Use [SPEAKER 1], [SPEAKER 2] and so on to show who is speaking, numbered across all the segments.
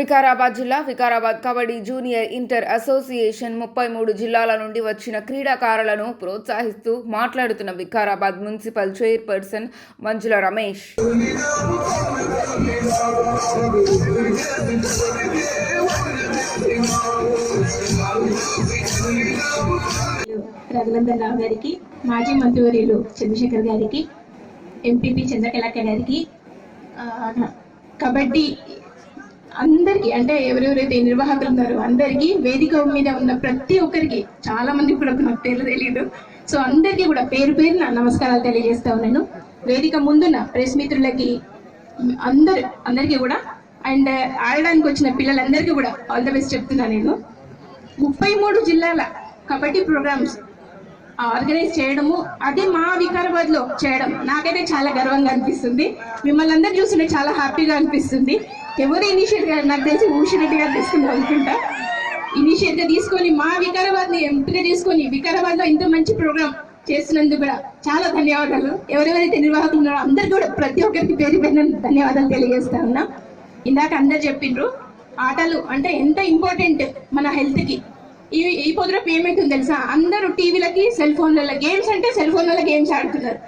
[SPEAKER 1] వికారాబాద్ జిల్లా Vikarabad kabaddi junior inter association ముప్పై మూడు జిల్లాల నుండి వచ్చిన క్రీడాకారులను ప్రోత్సహిస్తూ మాట్లాడుతున్న వికారాబాద్ మున్సిపల్ చైర్పర్సన్ మంజుల రమేష్.
[SPEAKER 2] రఘునందన్ రావు గారికి మాజీ మంత్రివర్యులు చంద్రశేఖర్ గారికి ఎంపీపీ చంద్రకళాక గారికి కబడ్డీ అందరికీ అంటే ఎవరెవరైతే నిర్వాహకులు ఉన్నారో అందరికీ వేదిక మీద ఉన్న ప్రతి ఒక్కరికి చాలా మంది కూడా నాకు పేర్లు తెలియదు సో అందరికీ కూడా పేరు పేరు నా నమస్కారాలు తెలియజేస్తా ఉన్నాను. వేదిక ముందున్న ప్రెస్ మిత్రులకి అందరు అందరికీ కూడా అండ్ ఆడడానికి వచ్చిన పిల్లలందరికీ కూడా ఆల్ ద బెస్ట్ చెప్తున్నా నేను. ముప్పై మూడు జిల్లాల కబడ్డీ ప్రోగ్రామ్స్ ఆర్గనైజ్ చేయడము. అది మా వికారాబాద్లో చేయడం. నాకైతే చాలా గర్వంగా అనిపిస్తుంది. మిమ్మల్ని అందరు చూస్తుంటే చాలా హ్యాపీగా అనిపిస్తుంది. ఎవరు ఇనిషియేట్ గారు నాకు తెలిసి ఊషిరెడ్డి గారు తీసుకుందాం అనుకుంటా. ఇనిషియేట్గా తీసుకొని మా వికారాబాద్ని ఎంపిక తీసుకొని వికారాబాద్లో ఇంత మంచి ప్రోగ్రామ్ చేసినందుకు కూడా చాలా ధన్యవాదాలు. ఎవరెవరైతే నిర్వాహకులు ఉన్నారో అందరు కూడా ప్రతి ఒక్కరికి పేరు పేరు ధన్యవాదాలు తెలియజేస్తా ఉన్నా. ఇందాక అందరు చెప్పిండ్రు ఆటలు అంటే ఎంత ఇంపార్టెంట్ మన హెల్త్కి ఈ ఈ పొద్దున ఉంది తెలుసా? అందరూ టీవీలకి సెల్ ఫోన్లలో గేమ్స్ అంటే సెల్ ఫోన్లలో గేమ్స్ ఆడుతున్నారు.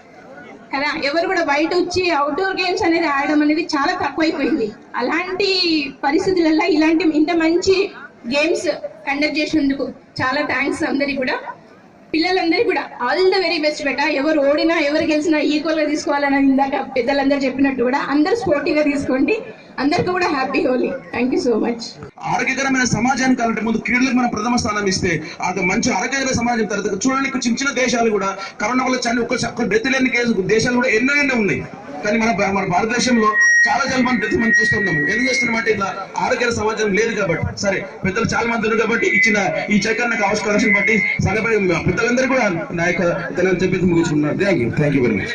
[SPEAKER 2] కదా? ఎవరు కూడా బయట వచ్చి అవుట్డోర్ గేమ్స్ అనేది ఆడడం అనేది చాలా తక్కువైపోయింది. అలాంటి పరిస్థితులలో ఇలాంటి ఇంత మంచి గేమ్స్ కండక్ట్ చేసినందుకు చాలా థ్యాంక్స్ అందరికి కూడా. పిల్లలందరికీ కూడా ఆల్ ద వెరీ బెస్ట్ బెట. ఎవరు ఓడినా ఎవరు గెలిచినా ఈక్వల్గా తీసుకోవాలని ఇందాక పెద్దలందరూ చెప్పినట్టు కూడా అందరు స్పోర్టివ్గా తీసుకోండి. అందరికీ కూడా happy Holi. Thank you so much
[SPEAKER 3] ఆరోగ్యకరమైన సమాజానికి కావాలంటే ముందు క్రీడలకు మనం ప్రథమ స్థానం ఇస్తే అది మంచి ఆరోగ్యకరమైన సమాజం తర్వాత చూడండి చిన్న చిన్న దేశాలు కూడా కరోనా వల్ల చని ఒక్క డెత్ లేని కేసు దేశాలు కూడా ఎన్నో ఎన్నో ఉన్నాయి. కానీ మన మన భారతదేశంలో చాలా చాలా మంది డెత్ మనం చూస్తున్నాం ఎందుకు చేస్తున్నామంటే ఇట్లా ఆరోగ్య సమాజం లేదు కాబట్టి. సరే పెద్దలు చాలా మంది ఉన్నారు కాబట్టి ఇచ్చిన ఈ చెక్ నాకు అవకాశం బట్టి సంఘ పెద్దలందరూ కూడా నా యొక్క చెప్పేసి ముగించుకున్నారు thank you thank you very much